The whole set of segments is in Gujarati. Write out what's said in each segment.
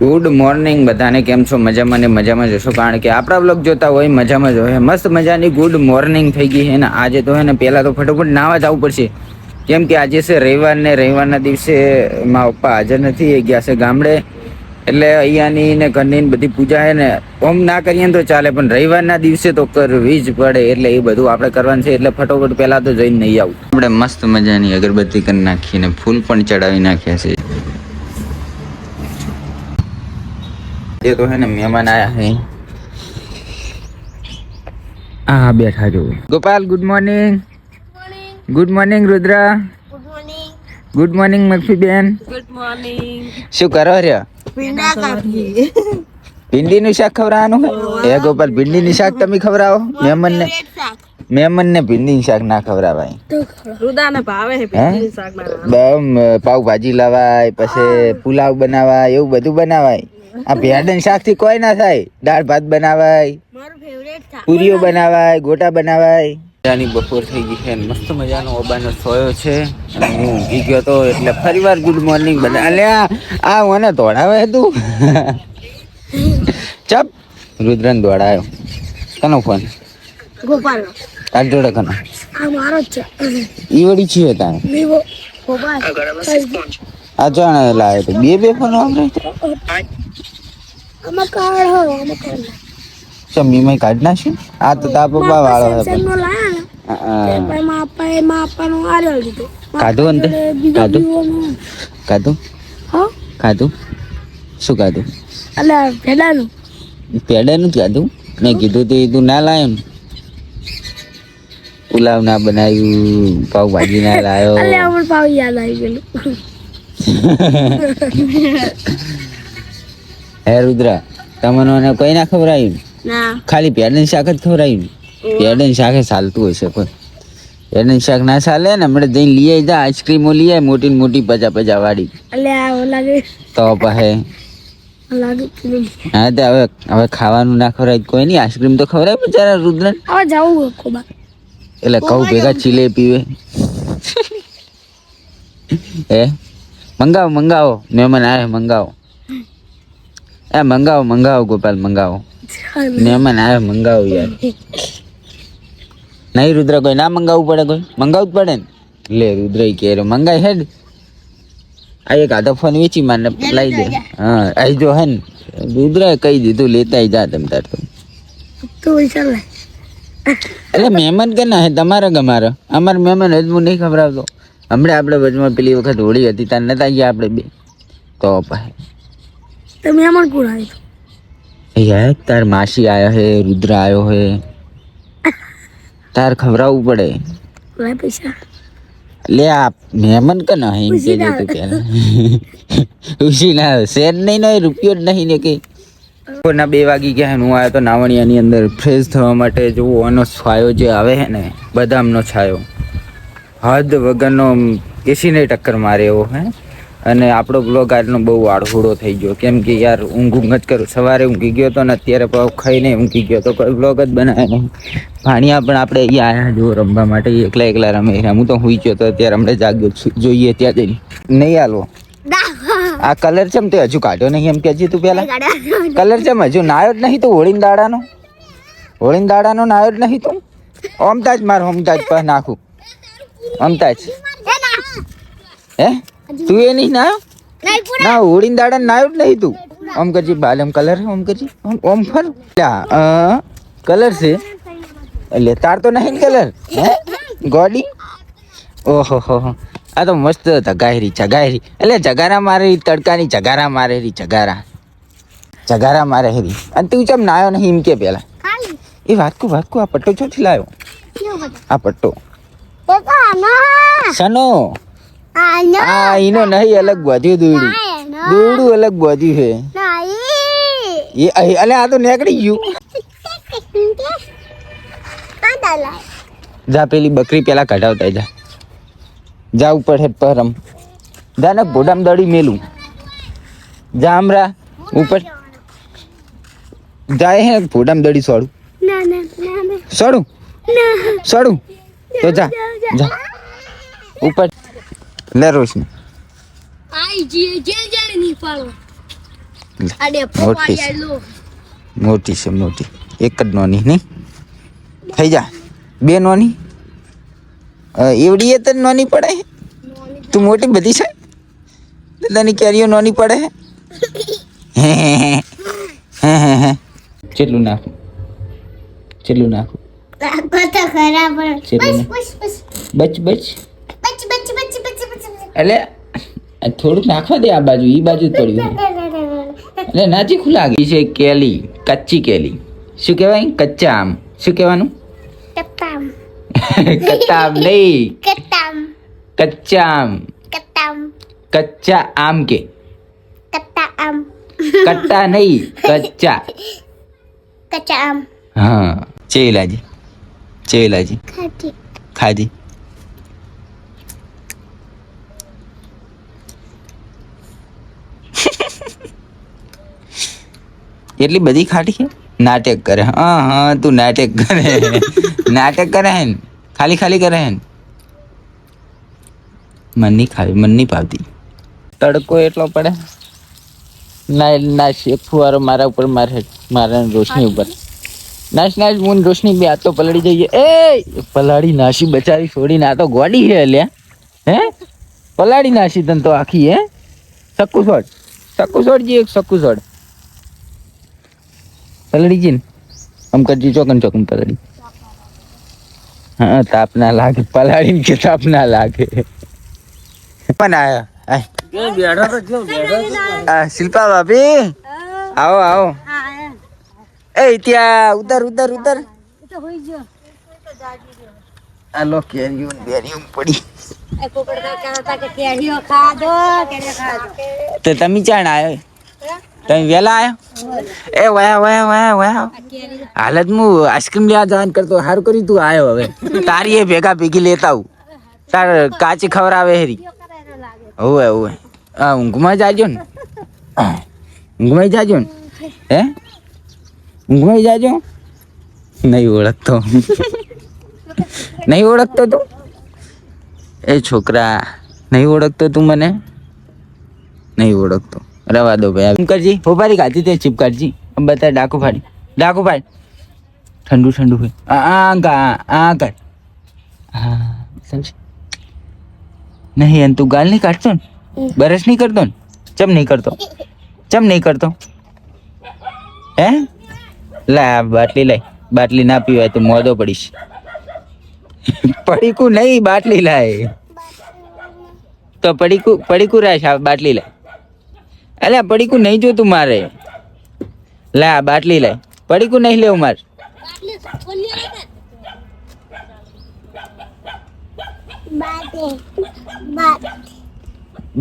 ગુડ મોર્નિંગ બધાને કેમ છો? મજામાં ને મજામાં જશો કારણ કે આપણા બ્લોગ જોતા હોય, મજામાં જ હોય. મસ્ત મજાની ગુડ મોર્નિંગ થઈ ગઈ છે ને. આજે તો હે ને, પહેલાં તો ફટોફટ નાવા જવું પડશે. કેમ કે આજે છે રવિવાર ને રવિવારના દિવસે મારા પપ્પા હાજર નથી, એ ગયા છે ગામડે. એટલે અહીંયાની ને ઘરની બધી પૂજા છે ને, ઓમ ના કરીએ ને તો ચાલે, પણ રવિવારના દિવસે તો કરવી જ પડે. એટલે એ બધું આપણે કરવાનું છે, એટલે ફટોફટ પહેલાં તો જઈને નહીં આવું. આપણે મસ્ત મજાની અગરબત્તી કરી નાખીને, ફૂલ પણ ચડાવી નાખ્યા છે. એ તો હે ને મહેમાન આયા હે. આ બેઠા જો. Gopal good morning good morning Rudra. Good morning Magfi બેન ગુડ મોર્નિંગ શું કરો રહ્યા? પીંડા કાપીએ. ભીંડીનું શાક ખવડાવવાનું હે? એ ગોપાલ ભીંડીનું શાક તમે ખવડાવો મહેમાનને ભીંડીનું શાક ના ખવડાવાય. રુદાને ભાવે છે હે? ભીંડીનું શાક બનાવવાનું. બમ પાવ ભાજી લાવાય પછી પુલાવ બનાવાય એવું બધું બનાવાય. આ ભેડન શાકથી કોઈ ના થાય. દાળ ભાત બનાવાય મારું ફેવરેટ શાક. પૂરીઓ બનાવાય ગોટા બનાવાય. મજાની બપોર થઈ ગઈ છે મસ્ત મજાનો ઓબાનો સોયો છે. અને હું ઊંઘી ગયો તો એટલે ફરીવાર ગુડ મોર્નિંગ બના અલ્યા આ મને દોડાવે તું. ચપ. રુદ્રન દોડાયો કનો ફોન ગોપાલ તાર જોડે કનો આ મારો છે. ઈ વળી છીએ તારે? આ જાણ લાવ્યો તો. બે બે ફોન વાપરે આમાં કાર્ડ હો કાર્ડમાં નાખ્યું? આ તો તાર પપ્પા વાળો હતો. સેમસંગ નો લાયા ને હા. તે પછી માં આપા એ આપવાનો વિવોનો ખાધું ખાધું શું કાધું એટલે ભેડાનું. પેડાનું કાધું મેં કીધું તો તું ના લાયો ને. પુલાવ ના બનાવ્યું પાવભાજી ના લાવ્યો એટલે અમર પાવ યાદ આવી ગયેલું હે રુદ્ર તમને મને કોઈ ના ખવડાવ્યું ના. ખાલી પેડન શાક જ ખવડાવ્યું પેડન શાક ચાલતું હશે પણ. પેડન શાક ના ચાલે ને હમણાં જઈને લઈ આવી જા આઈસ્ક્રીમો લઈ આવી મોટી ને મોટી પચા પચા વાળી. આ લાગે તો પાસે હા તે હવે હવે ખાવાનું ના ખવડાય કોઈ નહીં આઈસ્ક્રીમ તો ખવડાય બચારા રુદ્રન. હવે જવું કોબા એટલે કહું ભેગા ચીલે પીવે. એ મંગાવો મંગાવો. મહેમાન આવે મંગાવો. એ મંગાવો મંગાવો ગોપાલ મંગાવો. મહેમાન આવે મંગાવો યાર. નહીં રુદ્ર કોઈ ના મંગાવવું પડે કોઈ? મંગાવવું જ પડે ને? લે રુદ્ર કે મંગાય હેડ. આ એક આધો ફોન વેચી મારને લઈ દે. હા આઈ જો હે ને. રુદ્ર કહી દીધું લેતા જા તમ તાર તો. તો વિચાર લે એટલે મહેમાન કે ના તમારા ગમારા અમારા મહેમાન હજ નહીં ખબરાવતો હમણાં આપણે વચમાં પેલી વખત હોળી હતી તાર નતા ગયા આપણે બે. તો પછી. તમે મહેમાન કોણ આવ્યો? યાર તાર માસી આયો હે રુદ્ર આયો હે. તાર ખવડાવવું પડે. લે પૈસા. લે આ મહેમાન કે ના હે કે તું કે ઉસી ના શેર નહીં ને રૂપિયો જ નહીં ને કઈ ના બે વાગી ગયા હું આવ્યો તો નાવણિયાની અંદર ફ્રેશ થવા માટે જોવો આનો છાયો જે આવે છે ને, બદામનો છાયો, હદ વગરનો કેસીને ટક્કર મારે એવો હે. અને આપણો બ્લોગ આજનો બહુ આડહુડો થઈ ગયો, કેમ કે યાર ઊંઘ ઊંઘ જ કરું. સવારે ઊંઘી ગયો તો ને અત્યારે પાવ ખાઈને ઊંઘી ગયો, તો કોઈ બ્લોગ જ બનાવે નહીં. ભાણિયા પણ આપણે અહીંયા આવ્યા જો રમવા માટે, એકલા એકલા રમે હું તો હુઈ ગયો તો અત્યારે હમણાં જાગ્યો જોઈએ ત્યાં જઈને. નહીં હાલવો આ કલર ચમ તે હજુ કાઢ્યો નહીં એમ કે હજી તું પેલા? કલર ચમ હજુ નાયો જ નહીં તું હોળીન દાડાનો? હોળીન દાડાનો નાયો જ નહીં તું? ઓમતાજ માર ઓમતાજ પર નાખું. ઓમતાજ હે? તું એ નહીં ના ના હોળીન દાડા નાયો જ નહીં તું. ઓમ કરજી બાલ એમ કલર ઓમ કરજી. ઓમ ઓમ ફર. કલર છે. એટલે તાર તો નહીં કલર? હે? ગોડી? ઓહો હો હો. આ તો મસ્ત જગાયરી જગાયરી એટલે જગારા મારે તડકાની જગારા મારેલી જગારા. જગારા મારે હેરી અને તું ચમ નાયો નહીં એમ કે પેલા? એ વાતકુ વાતકુ આ પટ્ટો ચોથી લાયો? આ પટ્ટો. સનો આ ઈનો નહીં અલગ બધ્યું દોડ્યું દોડું અલગ બધ્યું છે. એ અહીં- અલે આ તો નીકળી ગયું. જા પેલી બકરી પેલા કઢાવતા જા. જા ઉપર હેઠ પરમ જા ને ઘોડામ દડી મેલું. જા હમરા ઉપર. જાય હે ઘોડામ દડી સોડું. સોડું? સોડું? તો જા. જા ઉપર. લે રોશની. આઈ જે જે જાણે નહીં પાડો. મોટી મોટી છે મોટી. એક જ નોની નહીં? થઈ જા. બે નોની? એવડી એ તને નોની પડે તું મોટી બધી છે? તો તને કેરીઓ નોની પડે હે? હે હે હે કેટલું નાખું? કેટલું નાખું? તો બચ બચ. બચ બચ બચ બચ બચ એટલે આ થોડુંક નાખવા દે આ બાજુ એ બાજુ જ પડ્યું એટલે નાજી ખુલ્લા છે કેલી કચ્ચી કેલી. શું કહેવાય? કચ્ચા આમ. શું કહેવાનું? કચ્ચા આમ નહીં કટ્ટામ કચ્ચા આમ કટ્ટામ કચ્ચા આમ કે કટ્ટા આમ કટ્ટા નહીં કચ્ચા કચ્ચા આમ હા ચેલાજી ચેલાજી ખાટી ખાજી એટલી બધી ખાટી છે નાટક કરે હા હા તું નાટક કરે નાટક કરે હે ને ખાલી ખાલી કરે હે મન નહીં ખાવી મન નહીં ભાવતી તડકો એટલો પડે। ના નાશ એક ફુવારો મારા ઉપર મારે, મારા રોશની ઉપર. નાશ નાશ, હું રોશની બે હાથ તો જઈએ. એ પલાળી નાશી બચાવી છોડીને આ તો ગોડી છે અલ્યા. હે? પલાળી નાશી તને તો આખી, હે? સક્કુ છોડ સક્કુ છોડ જી, એક સક્કુ છોડ. પલળી જી ને. આમ કરજી ચોકન ચોકન પલળી. હા તાપ ના લાગે. પલાળીને કે તાપ ના લાગે. પણ આવ્યો આય. શિલ્પા ભાભી? આવો આવો. એ ત્યાં ઉતર ઉતર ઉતર. આ લો કેરીઓ બેરીઓ પડી. તો તમે ચાણ આવ્યો તમે વેલા આવ્યો એ વયા વયા વયા વયા. હાલત હું આઈસ્ક્રીમ લેવા જવાનું કરતો સારું કર્યું તું આવ્યો હવે. તારી એ ભેગા ભેગી લેતા આવું. તાર કાચી આવે હેરી. હોવે હોવે. હા ઊંઘમાં જાજો ને. ઊંઘમાં જાજો ને. હે? ઊંઘમાં જાજો? નહીં ઓળખતો. નહીં ઓળખતો તું? એ છોકરા, નહીં ઓળખતો તું મને? નહીં ઓળખતો. રવા દો ભાઈ એમ કરજી. ફોફારી ખાતી તે ચીપ કાઢજી આમ બતા ડાકુ ફાડી ડાકુ ફાડ ઠંડુ ઠંડુ હોય આ આ આ કર. હા નહીં, એમ તું ગાલ નહીં કાઢતો ને? બરસ નહીં કરતો ને? ચમ નહીં કરતો? ચમ નહીં કરતો? હે? લા બાટલી લઈ. બાટલી ના પીવાય તો મોદો પડીશ. પડીકું નહીં, બાટલી લાય તો પડીકું પડીકું રાખ બાટલી લાય અલ્યા પડીકું નહીં જોતું મારે. લે, આ બાટલી લાય પડીકું નહીં લેવું મારે.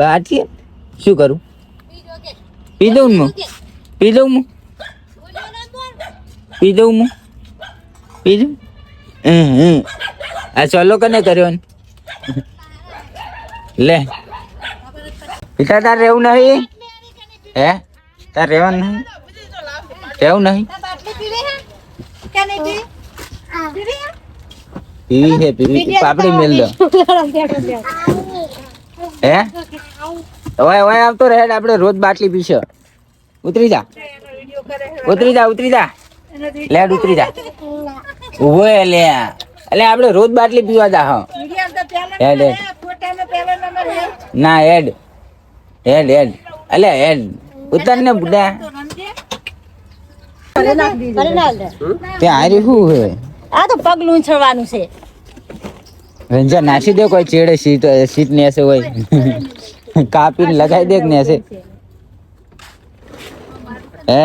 બાટલી? શું કરું? પી દઉં હું? પી દઉં હું? પી દઉં હું? પી દઉં. આ ચોલો કને કર્યો લે. પિતા તાર રહેવું નહીં? હે? તાર રહેવાનું નહીં? રહેવું નહીં? પીવી છે, પીવી પાપડી મેલ દો. હે? ઓય ઓય, આવતો રહે આપણે રોજ બાટલી પીશે. ઉતરી જા. ઉતરી જા ઉતરી જા. લેડ, ઉતરી જા. ઊભો લે. એટલે આપણે રોજ બાટલી પીવા જા, હા. હેડ હેડ. ના, હેડ. હેડ હેડ. એટલે હેડ. ઉતાર ને બુડા. તે હારી શું હે આ તો પગલું લૂંછવાનું છે. રંજા નાસી દે કોઈ ચેડે સીટ સીટ ને હશે હોય. કાપીને લગાવી દે ને હશે હે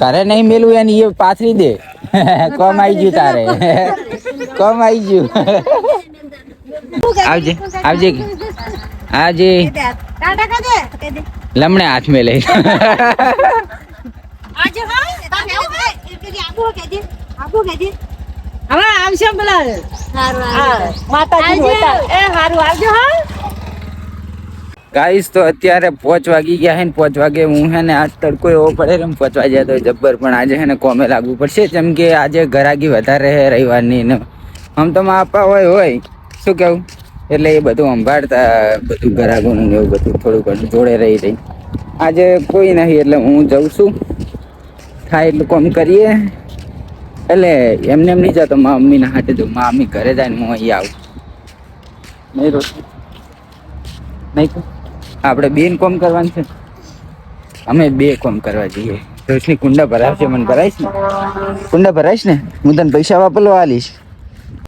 કરે નહીં મેલું એને એ પાથરી દે. કોમ આવી ગયું તારે. કોમ આવી ગયું. આવજે આવજે. આવજે. ટાટા લમણે હાથ મેં લઈ. હવે આવશે પેલા. હા માતાજી હોતા. એ હારું આવજો હા. ગાઈસ તો અત્યારે પોચ વાગી ગયા હે ને પોચ વાગે હું હે ને આજ તડકો એવો પડે ને પોચ વાગ્યા તો જબ્બર પણ આજે હે ને કોમે લાગવું પડશે. જેમ કે આજે ગરાગી વધારે હે રવિવારની ને. આમ તો માપા હોય હોય. શું કેવું? એટલે એ બધું સંભાળતા બધું ગરાગોનું ને એવું બધું થોડું ઘણું જોડે રહી રહી. આજે કોઈ નહીં એટલે હું જઉં છું. થાય એટલું કોમ કરીએ. એટલે એમને એમ નહીં જતો મા મમ્મીના હાથે જો મમ્મી ઘરે જાય ને હું અહીં આવું. નહીં રોશની નહીં આપણે બેન કોમ કરવાનું છે? અમે બે કોમ કરવા જઈએ. રોશની કુંડા ભરાશે મને ભરાઈશ ને? કુંડા ભરાઈશ ને? હું તને પૈસા વાપરવા આલીશ.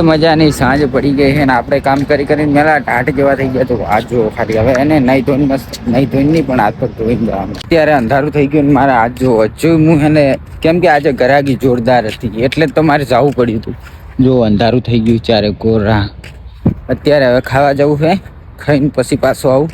મજાની સાંજ પડી ગઈ છે ને આપણે કામ કરી કરીને મેલા ટાટ જેવા થઈ ગયા તો આ જોવો ખાલી હવે એને નહીં ધોઈને મસ્ત નહીં ધોઈને નહીં પણ હાથ પર ધોઈને જવાનું. અત્યારે અંધારું થઈ ગયું ને મારે હાથ જોવો હજુ હું એને, કેમ કે આજે ગરાગી જોરદાર હતી, એટલે જ તો મારે જવું પડ્યું હતું. જો અંધારું થઈ ગયું ચારે ગોરા. અત્યારે હવે ખાવા જવું છે, ખાઈને પછી પાછું આવું.